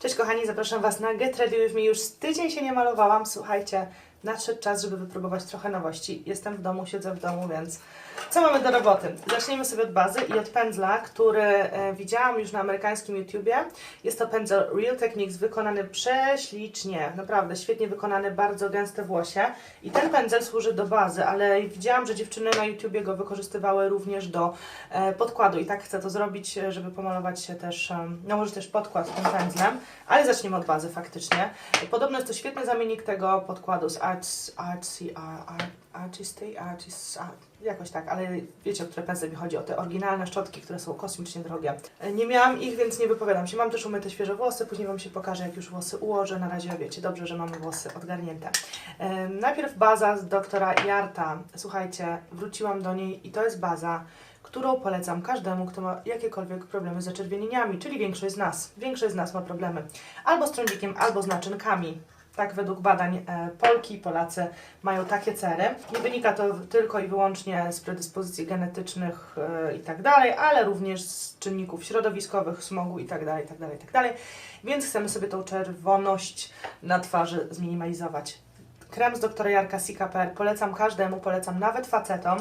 Cześć kochani, zapraszam Was na Get Ready With Me. Już tydzień się nie malowałam. Słuchajcie, nadszedł czas, żeby wypróbować trochę nowości. Jestem w domu, siedzę w domu, więc co mamy do roboty? Zacznijmy sobie od bazy i od pędzla, który e, widziałam już na amerykańskim YouTubie. Jest to pędzel Real Techniques, wykonany prześlicznie, naprawdę świetnie wykonany, bardzo gęste włosie. I ten pędzel służy do bazy, ale widziałam, że dziewczyny na YouTubie go wykorzystywały również do e, podkładu i tak chcę to zrobić, e, żeby pomalować się też, em, nałożyć też podkład tym pędzlem, ale zaczniemy od bazy faktycznie. Podobno jest to świetny zamiennik tego podkładu z Arts, Artsy, Art, Artisty, Artis, Art, jakoś tak, ale wiecie, o które pędzle mi chodzi, o te oryginalne szczotki, które są kosmicznie drogie. Nie miałam ich, więc nie wypowiadam się. Mam też umyte świeże włosy, później Wam się pokażę, jak już włosy ułożę. Na razie wiecie, dobrze, że mamy włosy odgarnięte. Najpierw baza z doktora Jarta. Słuchajcie, wróciłam do niej i to jest baza, którą polecam każdemu, kto ma jakiekolwiek problemy z zaczerwienieniami, czyli większość z nas. Większość z nas ma problemy albo z trądzikiem, albo z naczynkami. Tak według badań e, Polki i Polacy mają takie cery. Nie wynika to tylko i wyłącznie z predyspozycji genetycznych e, i tak dalej, ale również z czynników środowiskowych, smogu i tak dalej, i tak dalej, i tak dalej. Więc chcemy sobie tą czerwoność na twarzy zminimalizować. Krem z doktora Jarka Sika.pl polecam każdemu, polecam nawet facetom.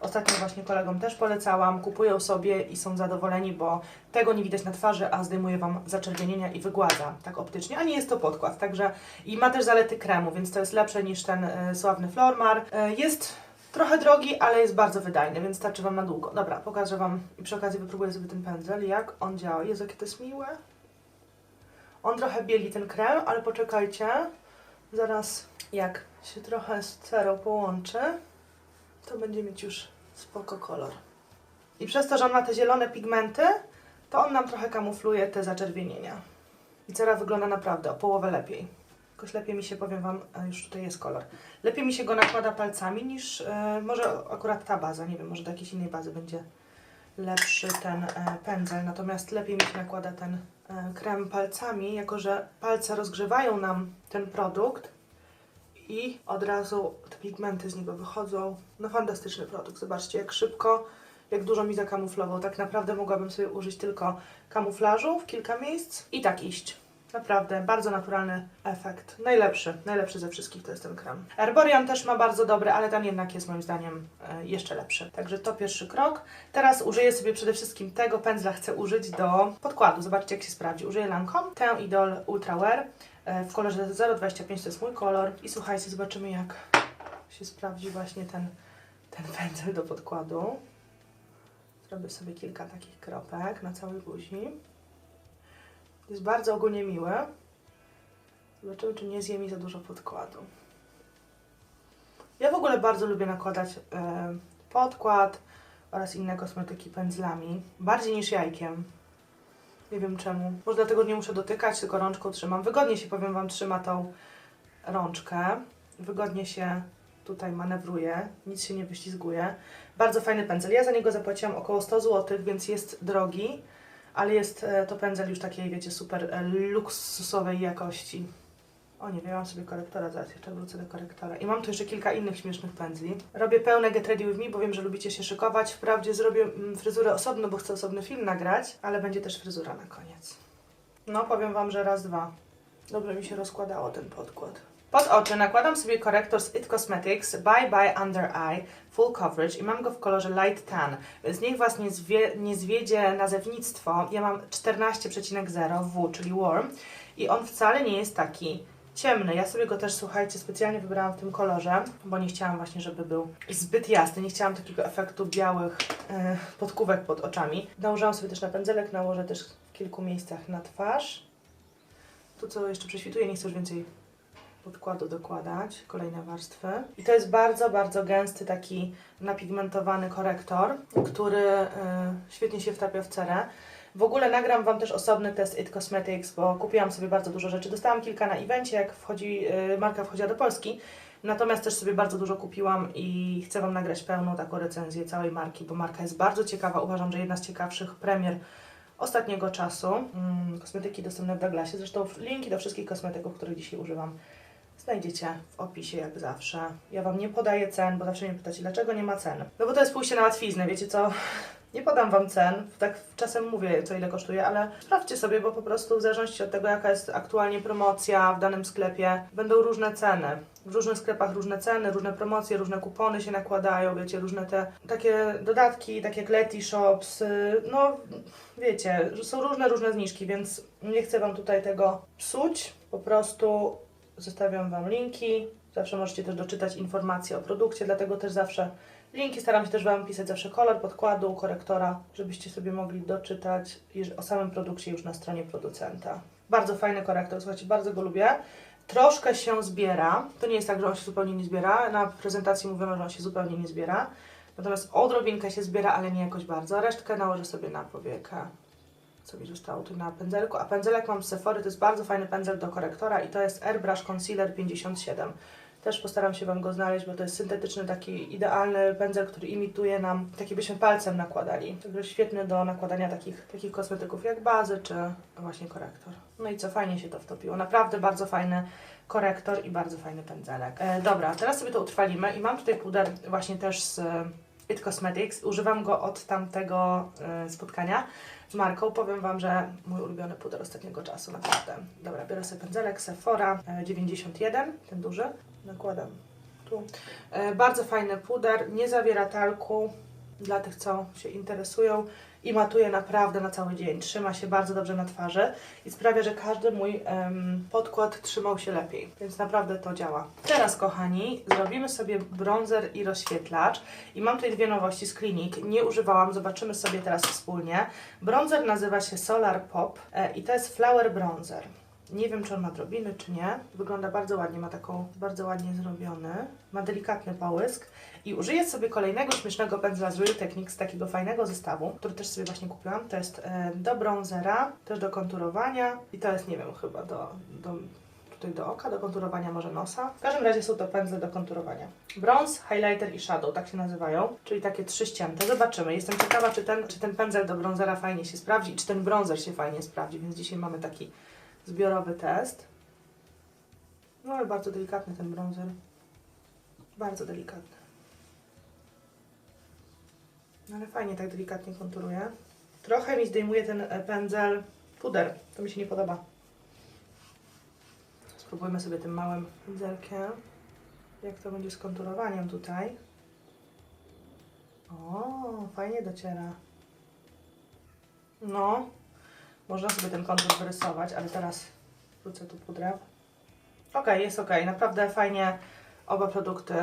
Ostatnio właśnie kolegom też polecałam, kupują sobie i są zadowoleni, bo tego nie widać na twarzy, a zdejmuje Wam zaczerwienienia i wygładza tak optycznie, a nie jest to podkład, także i ma też zalety kremu, więc to jest lepsze niż ten e, sławny Flormar. E, jest trochę drogi, ale jest bardzo wydajny, więc starczy Wam na długo. Dobra, pokażę Wam i przy okazji wypróbuję sobie ten pędzel, jak on działa. Jezu, jakie to jest miłe. On trochę bieli ten krem, ale poczekajcie. Zaraz jak się trochę z cerą połączy, to będzie mieć już spoko kolor. I przez to, że on ma te zielone pigmenty, to on nam trochę kamufluje te zaczerwienienia. I cera wygląda naprawdę o połowę lepiej. Jakoś lepiej mi się, powiem Wam, już tutaj jest kolor. Lepiej mi się go nakłada palcami niż, e, może akurat ta baza, nie wiem, może do jakiejś innej bazy będzie lepszy ten e, pędzel, natomiast lepiej mi się nakłada ten krem palcami, jako że palce rozgrzewają nam ten produkt i od razu te pigmenty z niego wychodzą. No fantastyczny produkt, zobaczcie jak szybko, jak dużo mi zakamuflował. Tak naprawdę mogłabym sobie użyć tylko kamuflażu w kilka miejsc i tak iść. Naprawdę, bardzo naturalny efekt. Najlepszy, najlepszy ze wszystkich to jest ten krem. Herborian też ma bardzo dobry, ale ten jednak jest moim zdaniem e, jeszcze lepszy. Także to pierwszy krok. Teraz użyję sobie przede wszystkim tego pędzla, chcę użyć do podkładu. Zobaczcie jak się sprawdzi. Użyję Lancome, tę Idol Ultra Wear e, w kolorze 025, to jest mój kolor. I słuchajcie, zobaczymy jak się sprawdzi właśnie ten, ten pędzel do podkładu. Zrobię sobie kilka takich kropek na całej buzi. Jest bardzo ogólnie miły. Zobaczymy, czy nie zje mi za dużo podkładu. Ja w ogóle bardzo lubię nakładać e, podkład oraz inne kosmetyki pędzlami. Bardziej niż jajkiem. Nie wiem czemu. Może dlatego nie muszę dotykać, tylko rączką trzymam. Wygodnie się, powiem Wam, trzyma tą rączkę. Wygodnie się tutaj manewruje. Nic się nie wyślizguje. Bardzo fajny pędzel. Ja za niego zapłaciłam około 100 zł, więc jest drogi ale jest e, to pędzel już takiej, wiecie, super e, luksusowej jakości. O nie mam sobie korektora, zaraz jeszcze wrócę do korektora. I mam tu jeszcze kilka innych śmiesznych pędzli. Robię pełne Get Ready With Me, bo wiem, że lubicie się szykować. Wprawdzie zrobię mm, fryzurę osobno, bo chcę osobny film nagrać, ale będzie też fryzura na koniec. No, powiem Wam, że raz, dwa. Dobrze mi się rozkładało ten podkład. Pod oczy nakładam sobie korektor z It Cosmetics Bye Bye Under Eye Full Coverage i mam go w kolorze Light Tan, więc niech Was nie, zwie, nie zwiedzie nazewnictwo. Ja mam 14,0 W, czyli Warm i on wcale nie jest taki ciemny. Ja sobie go też, słuchajcie, specjalnie wybrałam w tym kolorze, bo nie chciałam właśnie, żeby był zbyt jasny. Nie chciałam takiego efektu białych e, podkówek pod oczami. Nałożyłam sobie też na pędzelek, nałożę też w kilku miejscach na twarz. Tu co jeszcze prześwituję, nie chcę już więcej podkładu dokładać, kolejne warstwy. I to jest bardzo, bardzo gęsty, taki napigmentowany korektor, który y, świetnie się wtapia w cerę. W ogóle nagram Wam też osobny test It Cosmetics, bo kupiłam sobie bardzo dużo rzeczy. Dostałam kilka na evencie, jak wchodzi, y, marka wchodziła do Polski. Natomiast też sobie bardzo dużo kupiłam i chcę Wam nagrać pełną taką recenzję całej marki, bo marka jest bardzo ciekawa. Uważam, że jedna z ciekawszych premier ostatniego czasu. Mm, kosmetyki dostępne w Douglasie. Zresztą linki do wszystkich kosmetyków, których dzisiaj używam, znajdziecie w opisie jak zawsze. Ja Wam nie podaję cen, bo zawsze mnie pytacie, dlaczego nie ma cen. No bo to jest pójście na łatwiznę, wiecie co? Nie podam Wam cen, tak czasem mówię, co ile kosztuje, ale sprawdźcie sobie, bo po prostu w zależności od tego, jaka jest aktualnie promocja w danym sklepie, będą różne ceny. W różnych sklepach różne ceny, różne promocje, różne kupony się nakładają, wiecie, różne te takie dodatki, takie jak Leti Shops, y, no wiecie, są różne, różne zniżki, więc nie chcę Wam tutaj tego psuć, po prostu zostawiam Wam linki, zawsze możecie też doczytać informacje o produkcie, dlatego też zawsze linki. Staram się też Wam pisać zawsze kolor podkładu, korektora, żebyście sobie mogli doczytać o samym produkcie już na stronie producenta. Bardzo fajny korektor, słuchajcie, bardzo go lubię. Troszkę się zbiera, to nie jest tak, że on się zupełnie nie zbiera, na prezentacji mówiono, że on się zupełnie nie zbiera, natomiast odrobinkę się zbiera, ale nie jakoś bardzo, resztkę nałożę sobie na powiekę mi zostało tu na pędzelku, a pędzelek mam z Sephory, to jest bardzo fajny pędzel do korektora i to jest Airbrush Concealer 57. Też postaram się Wam go znaleźć, bo to jest syntetyczny, taki idealny pędzel, który imituje nam, taki byśmy palcem nakładali. Także świetny do nakładania takich, takich kosmetyków jak bazy, czy właśnie korektor. No i co, fajnie się to wtopiło. Naprawdę bardzo fajny korektor i bardzo fajny pędzelek. E, dobra, teraz sobie to utrwalimy i mam tutaj puder właśnie też z It Cosmetics. Używam go od tamtego e, spotkania z marką. Powiem Wam, że mój ulubiony puder ostatniego czasu, naprawdę. Dobra, biorę sobie pędzelek Sephora e, 91, ten duży. Nakładam tu. E, bardzo fajny puder, nie zawiera talku dla tych, co się interesują i matuje naprawdę na cały dzień. Trzyma się bardzo dobrze na twarzy i sprawia, że każdy mój em, podkład trzymał się lepiej, więc naprawdę to działa. Teraz, kochani, zrobimy sobie bronzer i rozświetlacz i mam tutaj dwie nowości z klinik. Nie używałam, zobaczymy sobie teraz wspólnie. Bronzer nazywa się Solar Pop e, i to jest Flower Bronzer. Nie wiem, czy on ma drobiny, czy nie. Wygląda bardzo ładnie, ma taką bardzo ładnie zrobiony. Ma delikatny połysk. I użyję sobie kolejnego śmiesznego pędzla z Real Techniques, takiego fajnego zestawu, który też sobie właśnie kupiłam. To jest e, do bronzera, też do konturowania i to jest, nie wiem, chyba do, do, tutaj do oka, do konturowania może nosa. W każdym razie są to pędzle do konturowania. Bronze, highlighter i shadow, tak się nazywają, czyli takie trzy ścięte. Zobaczymy. Jestem ciekawa, czy ten, czy ten pędzel do bronzera fajnie się sprawdzi i czy ten bronzer się fajnie sprawdzi, więc dzisiaj mamy taki zbiorowy test. No ale bardzo delikatny ten bronzer. Bardzo delikatny. No ale fajnie tak delikatnie konturuje. Trochę mi zdejmuje ten e, pędzel puder. To mi się nie podoba. Spróbujmy sobie tym małym pędzelkiem. Jak to będzie z konturowaniem tutaj. O, fajnie dociera. No, można sobie ten kontur wyrysować, ale teraz wrócę tu pudrem. Ok, jest ok. Naprawdę fajnie oba produkty.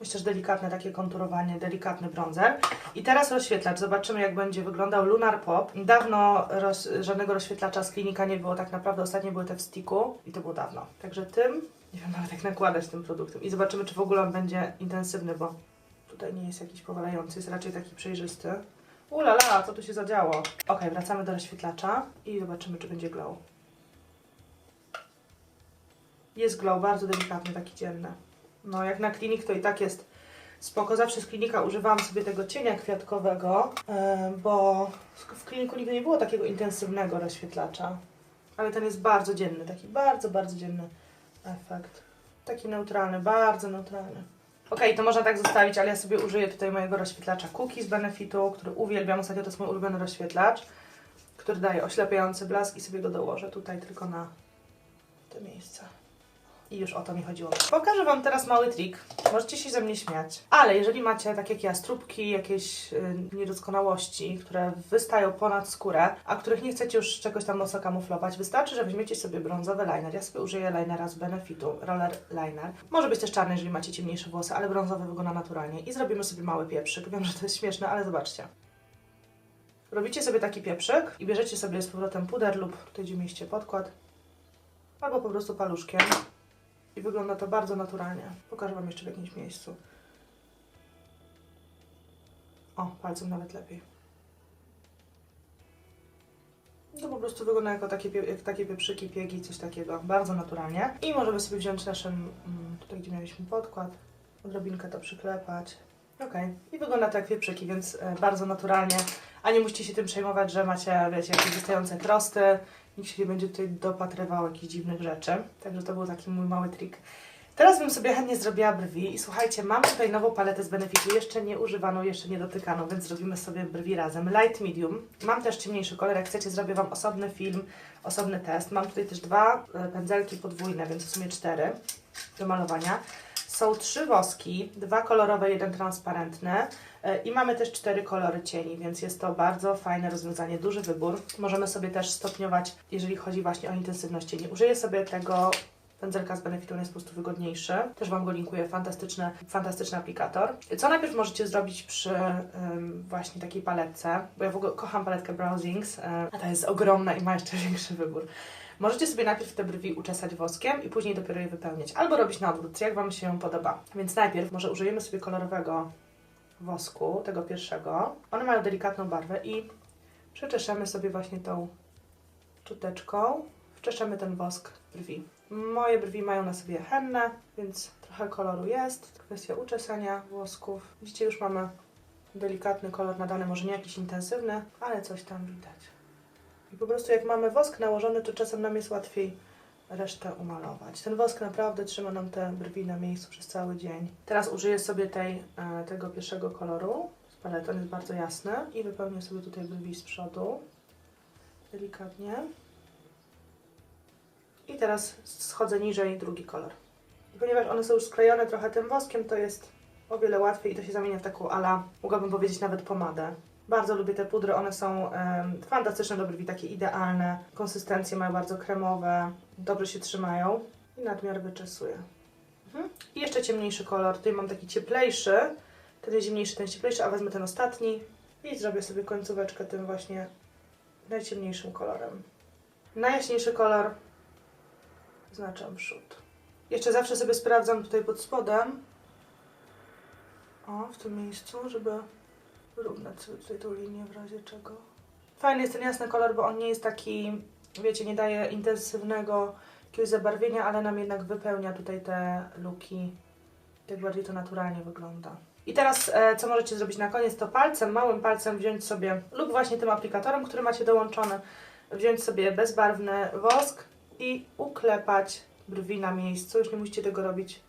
Myślę, że delikatne takie konturowanie, delikatny bronzer. I teraz rozświetlacz. Zobaczymy, jak będzie wyglądał Lunar Pop. Dawno roz, żadnego rozświetlacza z klinika nie było, tak naprawdę ostatnie były te w sticku i to było dawno. Także tym, nie wiem nawet jak nakładać tym produktem. I zobaczymy, czy w ogóle on będzie intensywny, bo tutaj nie jest jakiś powalający, jest raczej taki przejrzysty. Ulala, co tu się zadziało? Ok, wracamy do rozświetlacza i zobaczymy, czy będzie glow. Jest glow, bardzo delikatny, taki dzienny. No, jak na klinik to i tak jest spoko. Zawsze z klinika używałam sobie tego cienia kwiatkowego, bo w kliniku nigdy nie było takiego intensywnego rozświetlacza. Ale ten jest bardzo dzienny, taki bardzo, bardzo dzienny efekt. Taki neutralny, bardzo neutralny. Ok, to można tak zostawić, ale ja sobie użyję tutaj mojego rozświetlacza Cookie z Benefitu, który uwielbiam. Ostatnio to jest mój ulubiony rozświetlacz, który daje oślepiający blask i sobie go dołożę tutaj tylko na to miejsce. I już o to mi chodziło. Pokażę Wam teraz mały trik. Możecie się ze mnie śmiać. Ale jeżeli macie, tak jak ja, stróbki, jakieś y, niedoskonałości, które wystają ponad skórę, a których nie chcecie już czegoś tam mocno kamuflować, wystarczy, że weźmiecie sobie brązowy liner. Ja sobie użyję linera z Benefitu, Roller Liner. Może być też czarny, jeżeli macie ciemniejsze włosy, ale brązowy wygląda naturalnie. I zrobimy sobie mały pieprzyk. Wiem, że to jest śmieszne, ale zobaczcie. Robicie sobie taki pieprzyk i bierzecie sobie z powrotem puder lub tutaj, gdzie mieście podkład, albo po prostu paluszkiem. I wygląda to bardzo naturalnie. Pokażę Wam jeszcze w jakimś miejscu. O, palcem nawet lepiej. To po prostu wygląda jako takie, jak takie pieprzyki, piegi, coś takiego. Bardzo naturalnie. I możemy sobie wziąć naszym, mm, tutaj gdzie mieliśmy podkład, odrobinkę to przyklepać. Ok. I wygląda to jak pieprzyki, więc e, bardzo naturalnie. A nie musicie się tym przejmować, że macie, wiecie, jakieś wystające krosty. Nikt się nie będzie tutaj dopatrywał jakichś dziwnych rzeczy. Także to był taki mój mały trik. Teraz bym sobie chętnie zrobiła brwi i słuchajcie, mam tutaj nową paletę z Benefitu, jeszcze nie używaną, jeszcze nie dotykaną, więc zrobimy sobie brwi razem. Light medium. Mam też ciemniejszy kolor, jak chcecie zrobię Wam osobny film, osobny test. Mam tutaj też dwa e, pędzelki podwójne, więc w sumie cztery do malowania. Są trzy woski, dwa kolorowe, jeden transparentny e, i mamy też cztery kolory cieni, więc jest to bardzo fajne rozwiązanie, duży wybór. Możemy sobie też stopniować, jeżeli chodzi właśnie o intensywność cieni. Użyję sobie tego pędzelka z Benefitu, jest po prostu wygodniejszy. Też Wam go linkuję, fantastyczny, fantastyczny aplikator. Co najpierw możecie zrobić przy ym, właśnie takiej paletce, bo ja w ogóle kocham paletkę Browsings, y, a ta jest ogromna i ma jeszcze większy wybór. Możecie sobie najpierw te brwi uczesać woskiem i później dopiero je wypełniać. Albo robić na odwrót, jak Wam się podoba. Więc najpierw może użyjemy sobie kolorowego wosku, tego pierwszego. One mają delikatną barwę i przeczeszemy sobie właśnie tą szczoteczką. Wczeszemy ten wosk brwi. Moje brwi mają na sobie hennę, więc trochę koloru jest. Kwestia uczesania włosków. Widzicie, już mamy delikatny kolor nadany, może nie jakiś intensywny, ale coś tam widać. I po prostu jak mamy wosk nałożony, to czasem nam jest łatwiej resztę umalować. Ten wosk naprawdę trzyma nam te brwi na miejscu przez cały dzień. Teraz użyję sobie tej, e, tego pierwszego koloru z palety, on jest bardzo jasny i wypełnię sobie tutaj brwi z przodu delikatnie. I teraz schodzę niżej drugi kolor. Ponieważ one są już sklejone trochę tym woskiem, to jest o wiele łatwiej i to się zamienia w taką ala, mogłabym powiedzieć nawet pomadę. Bardzo lubię te pudry, one są em, fantastyczne do takie idealne. Konsystencje mają bardzo kremowe, dobrze się trzymają i nadmiar wyczesuję. Mhm. I jeszcze ciemniejszy kolor, tutaj mam taki cieplejszy, ten jest zimniejszy, ten cieplejszy, a wezmę ten ostatni i zrobię sobie końcóweczkę tym właśnie najciemniejszym kolorem. Najjaśniejszy kolor Zaznaczam przód. Jeszcze zawsze sobie sprawdzam tutaj pod spodem. O, w tym miejscu, żeby wyrównać sobie tutaj tą linię w razie czego. Fajny jest ten jasny kolor, bo on nie jest taki, wiecie, nie daje intensywnego jakiegoś zabarwienia, ale nam jednak wypełnia tutaj te luki. Tak bardziej to naturalnie wygląda. I teraz, e, co możecie zrobić na koniec, to palcem, małym palcem wziąć sobie, lub właśnie tym aplikatorem, który macie dołączony, wziąć sobie bezbarwny wosk i uklepać brwi na miejscu. Już nie musicie tego robić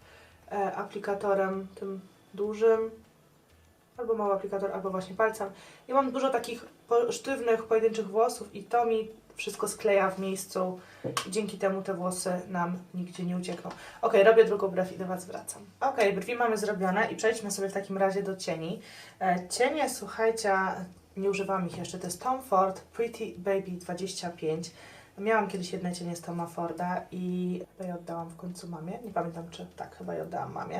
e, aplikatorem tym dużym, albo mały aplikator, albo właśnie palcem. Ja mam dużo takich sztywnych, pojedynczych włosów i to mi wszystko skleja w miejscu i dzięki temu te włosy nam nigdzie nie uciekną. Ok, robię drugą brew i do Was wracam. Ok, brwi mamy zrobione i przejdźmy sobie w takim razie do cieni. E, cienie, słuchajcie, nie używam ich jeszcze, to jest Tom Ford Pretty Baby 25. Miałam kiedyś jedne cienie z Toma Forda i chyba je oddałam w końcu mamie. Nie pamiętam czy tak, chyba je oddałam mamie,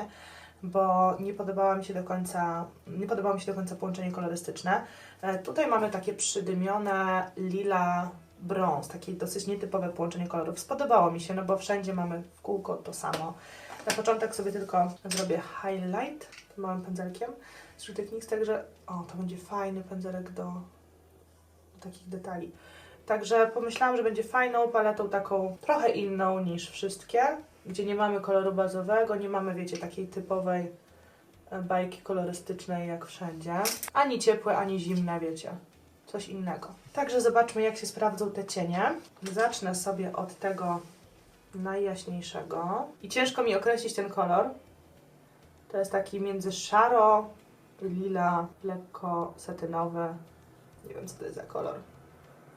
bo nie podobała mi się do końca, nie podobało mi się do końca połączenie kolorystyczne. E, tutaj mamy takie przydymione lila brąz, takie dosyć nietypowe połączenie kolorów. Spodobało mi się, no bo wszędzie mamy w kółko to samo. Na początek sobie tylko zrobię highlight małym pędzelkiem z Techniques, także o, to będzie fajny pędzelek do, do takich detali. Także pomyślałam, że będzie fajną paletą, taką trochę inną niż wszystkie, gdzie nie mamy koloru bazowego, nie mamy, wiecie, takiej typowej e, bajki kolorystycznej jak wszędzie. Ani ciepłe, ani zimne, wiecie. Coś innego. Także zobaczmy, jak się sprawdzą te cienie. Zacznę sobie od tego najjaśniejszego. I ciężko mi określić ten kolor. To jest taki między szaro, lila, lekko satynowy. Nie wiem, co to jest za kolor.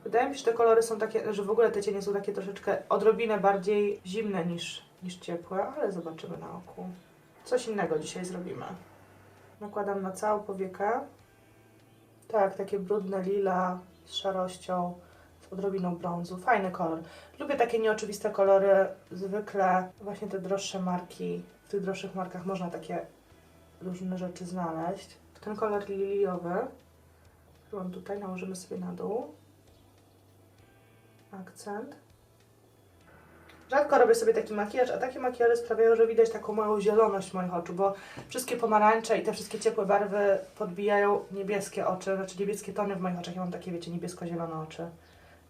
Wydaje mi się, że te kolory są takie, że w ogóle te cienie są takie troszeczkę odrobinę bardziej zimne niż, niż ciepłe, ale zobaczymy na oku. Coś innego dzisiaj zrobimy. Nakładam na całą powiekę. Tak, takie brudne lila z szarością, z odrobiną brązu. Fajny kolor. Lubię takie nieoczywiste kolory. Zwykle właśnie te droższe marki, w tych droższych markach można takie różne rzeczy znaleźć. Ten kolor liliowy, który mam tutaj, nałożymy sobie na dół akcent. Rzadko robię sobie taki makijaż, a takie makijaże sprawiają, że widać taką małą zieloność moich oczu, bo wszystkie pomarańcze i te wszystkie ciepłe barwy podbijają niebieskie oczy, znaczy niebieskie tony w moich oczach. Ja mam takie, wiecie, niebiesko-zielone oczy,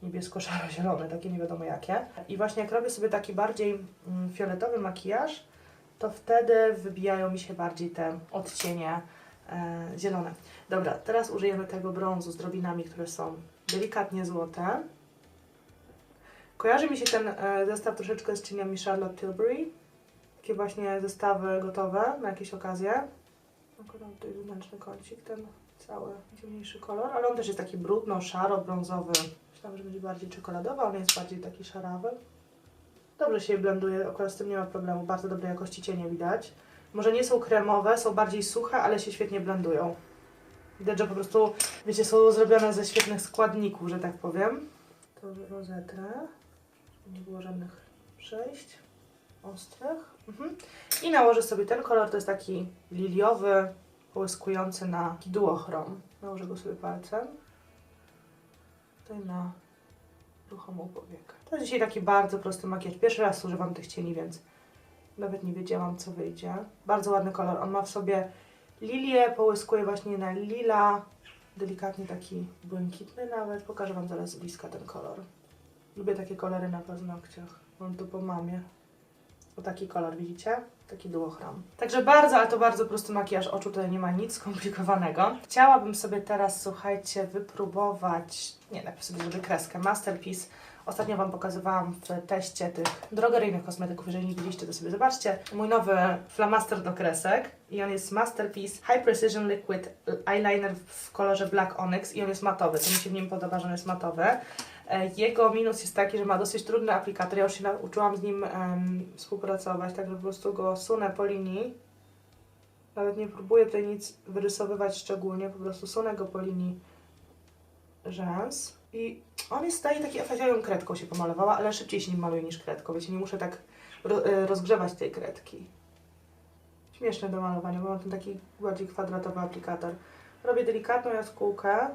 niebiesko-szaro-zielone, takie nie wiadomo jakie. I właśnie jak robię sobie taki bardziej mm, fioletowy makijaż, to wtedy wybijają mi się bardziej te odcienie e, zielone. Dobra, teraz użyjemy tego brązu z drobinami, które są delikatnie złote. Kojarzy mi się ten e, zestaw troszeczkę z cieniami Charlotte Tilbury. takie właśnie zestawy gotowe na jakieś okazje. Akurat tutaj zewnętrzny kącik, ten cały ciemniejszy kolor, ale on też jest taki brudno, szaro, brązowy. Myślałam, że będzie bardziej czekoladowy, on jest bardziej taki szarawy. Dobrze się je blenduje, akurat z tym nie ma problemu. Bardzo dobrej jakości cienie widać. Może nie są kremowe, są bardziej suche, ale się świetnie blendują. Widać, że po prostu, wiecie, są zrobione ze świetnych składników, że tak powiem. To rozetrę, nie było żadnych przejść ostrych. Mhm. I nałożę sobie ten kolor, to jest taki liliowy, połyskujący na duochrom. Nałożę go sobie palcem. Tutaj na ruchomą powiekę. To jest dzisiaj taki bardzo prosty makijaż. Pierwszy raz używam tych cieni, więc nawet nie wiedziałam, co wyjdzie. Bardzo ładny kolor. On ma w sobie lilię, połyskuje właśnie na lila. Delikatnie taki błękitny nawet. Pokażę Wam zaraz z bliska ten kolor. Lubię takie kolory na paznokciach. Mam tu po mamie. O taki kolor, widzicie? Taki duochrom. Także bardzo, ale to bardzo prosty makijaż oczu, tutaj nie ma nic skomplikowanego. Chciałabym sobie teraz, słuchajcie, wypróbować, nie, najpierw sobie zrobię kreskę Masterpiece. Ostatnio Wam pokazywałam w teście tych drogeryjnych kosmetyków, jeżeli nie widzieliście, to sobie zobaczcie. Mój nowy flamaster do kresek i on jest Masterpiece High Precision Liquid Eyeliner w kolorze Black Onyx i on jest matowy, to mi się w nim podoba, że on jest matowy. E, Jego minus jest taki, że ma dosyć trudny aplikator. Ja już się nauczyłam z nim em, współpracować, tak że po prostu go sunę po linii. Nawet nie próbuję tutaj nic wyrysowywać szczególnie, po prostu sunę go po linii rzęs. I on jest daje taki efekt, ja ją kredką się pomalowała, ale szybciej się nim maluje niż kredką, wiecie, nie muszę tak e, rozgrzewać tej kredki. Śmieszne do malowania, bo mam ten taki bardziej kwadratowy aplikator. Robię delikatną jaskółkę.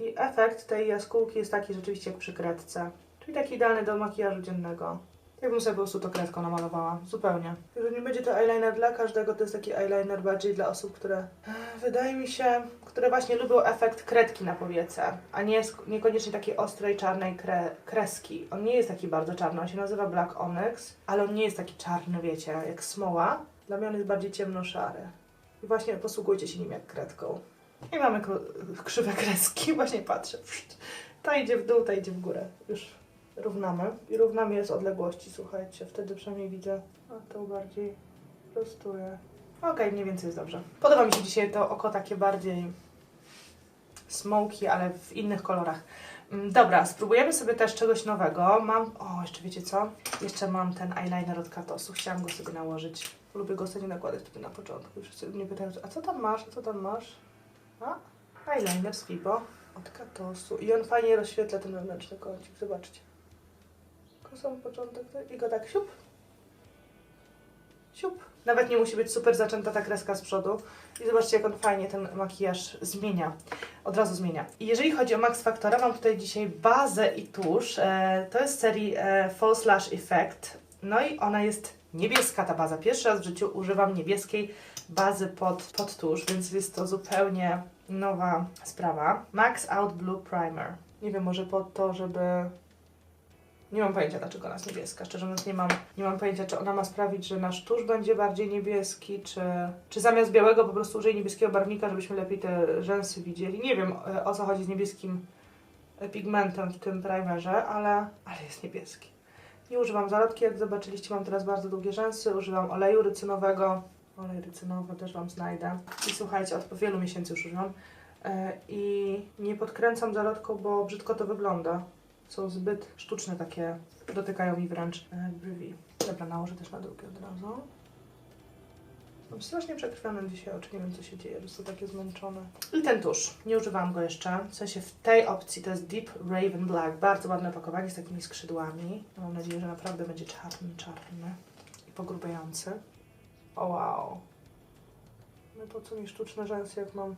I efekt tej jaskółki jest taki rzeczywiście jak przy kredce. Czyli taki idealny do makijażu dziennego. Jakbym sobie po prostu to kredką namalowała. Zupełnie. Jeżeli nie będzie to eyeliner dla każdego, to jest taki eyeliner bardziej dla osób, które e, wydaje mi się, które właśnie lubią efekt kredki na powiece, a nie niekoniecznie takiej ostrej, czarnej kre kreski. On nie jest taki bardzo czarny, on się nazywa Black Onyx, ale on nie jest taki czarny, wiecie, jak smoła. Dla mnie on jest bardziej ciemno-szary. I właśnie posługujcie się nim jak kredką. I mamy krzywe kreski, właśnie patrzę. Ta idzie w dół, ta idzie w górę. Już równamy. I równamy je z odległości, słuchajcie. Wtedy przynajmniej widzę, a to bardziej prostuję. Okej, mniej więcej jest dobrze. Podoba mi się dzisiaj to oko takie bardziej smoky, ale w innych kolorach. Mm, Dobra, spróbujemy sobie też czegoś nowego. Mam, o, jeszcze wiecie co? Jeszcze mam ten eyeliner od Katosu. Chciałam go sobie nałożyć. Lubię go ostatnio nakładać tutaj na początku. Wszyscy mnie pytają, a co tam masz? A co tam masz? A? Eyeliner z Fibo od Katosu. I on fajnie rozświetla ten wewnętrzny kącik. Zobaczcie. Tylko sam początek i go tak siup. Siup. Nawet nie musi być super zaczęta ta kreska z przodu. I zobaczcie, jak on fajnie ten makijaż zmienia. Od razu zmienia. I jeżeli chodzi o Max Factora, mam tutaj dzisiaj bazę i tusz. E, to jest serii e, False Lash Effect. No i ona jest niebieska, ta baza. Pierwszy raz w życiu używam niebieskiej bazy pod, pod tusz, więc jest to zupełnie nowa sprawa. Max Out Blue Primer. Nie wiem, może pod to, żeby nie mam pojęcia, dlaczego ona jest niebieska. Szczerze mówiąc, nie mam, nie mam pojęcia, czy ona ma sprawić, że nasz tusz będzie bardziej niebieski, czy, czy zamiast białego po prostu użyję niebieskiego barwnika, żebyśmy lepiej te rzęsy widzieli. Nie wiem, e, o co chodzi z niebieskim e, pigmentem w tym primerze, ale, ale jest niebieski. Nie używam zalotki, jak zobaczyliście, mam teraz bardzo długie rzęsy. Używam oleju rycynowego. Olej rycynowy też Wam znajdę. I słuchajcie, od wielu miesięcy już używam. E, I nie podkręcam zalotką, bo brzydko to wygląda są zbyt sztuczne takie, dotykają mi wręcz e, brwi. Dobra, nałożę też na drugie od razu. Mam strasznie przekrwione dzisiaj oczy, nie wiem co się dzieje, że są takie zmęczone. I ten tusz, nie używałam go jeszcze, w sensie w tej opcji to jest Deep Raven Black, bardzo ładne opakowanie z takimi skrzydłami. Mam nadzieję, że naprawdę będzie czarny, czarny i pogrubiający. O wow. No po co mi sztuczne rzęsy, jak mam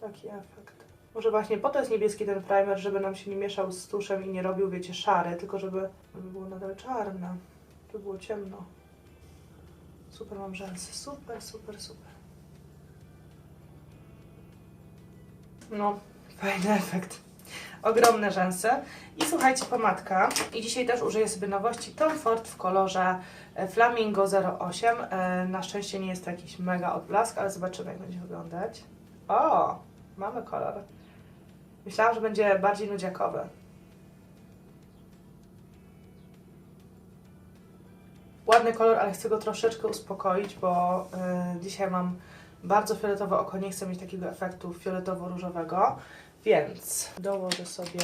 taki efekt. Może właśnie po to jest niebieski ten primer, żeby nam się nie mieszał z tuszem i nie robił, wiecie, szary, tylko żeby, żeby było nadal czarne, żeby było ciemno. Super mam rzęsy, super, super, super. No, fajny efekt. Ogromne rzęsy. I słuchajcie, pomadka. I dzisiaj też użyję sobie nowości Tom Ford w kolorze e, Flamingo 08. E, Na szczęście nie jest to jakiś mega odblask, ale zobaczymy jak będzie wyglądać. O, mamy kolor. Myślałam, że będzie bardziej nudziakowy. kolor, ale chcę go troszeczkę uspokoić, bo y, dzisiaj mam bardzo fioletowe oko, nie chcę mieć takiego efektu fioletowo-różowego, więc dołożę sobie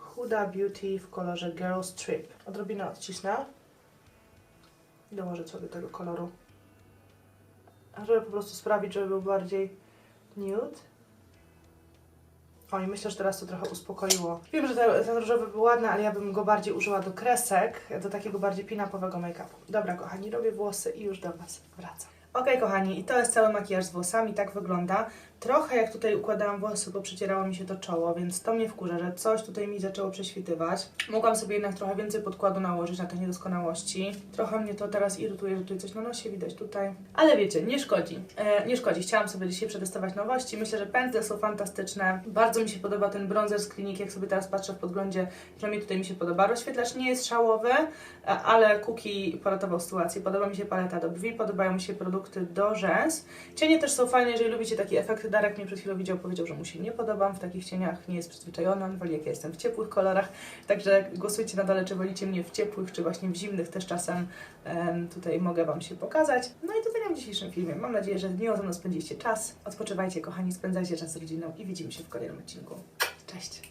Huda Beauty w kolorze Girl Strip. Odrobinę odcisnę. Dołożę sobie tego koloru. Żeby po prostu sprawić, żeby był bardziej nude. O i myślę, że teraz to trochę uspokoiło. Wiem, że ten, ten różowy był ładny, ale ja bym go bardziej użyła do kresek, do takiego bardziej pinapowego make-upu. Dobra, kochani, robię włosy i już do Was wracam. Okej, kochani, i to jest cały makijaż z włosami, tak wygląda. Trochę jak tutaj układałam włosy, bo przecierało mi się to czoło, więc to mnie wkurza, że coś tutaj mi zaczęło prześwitywać. Mogłam sobie jednak trochę więcej podkładu nałożyć na te niedoskonałości. Trochę mnie to teraz irytuje, że tutaj coś na nosie widać tutaj. Ale wiecie, nie szkodzi. E, nie szkodzi. Chciałam sobie dzisiaj przetestować nowości. Myślę, że pędzle są fantastyczne. Bardzo mi się podoba ten bronzer z kliniki, jak sobie teraz patrzę w podglądzie. Przynajmniej tutaj mi się podoba. Rozświetlacz nie jest szałowy, e, ale Kuki poratował sytuację. Podoba mi się paleta do brwi, podobają mi się produkty do rzęs. Cienie też są fajne, jeżeli lubicie takie efekty. Darek mnie przed chwilą widział, powiedział, że mu się nie podobam w takich cieniach, nie jest przyzwyczajony, on woli jak ja jestem w ciepłych kolorach. Także głosujcie na dole, czy wolicie mnie w ciepłych, czy właśnie w zimnych. Też czasem em, tutaj mogę Wam się pokazać. No i to tyle w dzisiejszym filmie. Mam nadzieję, że miło ze mną spędziliście czas. Odpoczywajcie, kochani, spędzajcie czas z rodziną i widzimy się w kolejnym odcinku. Cześć!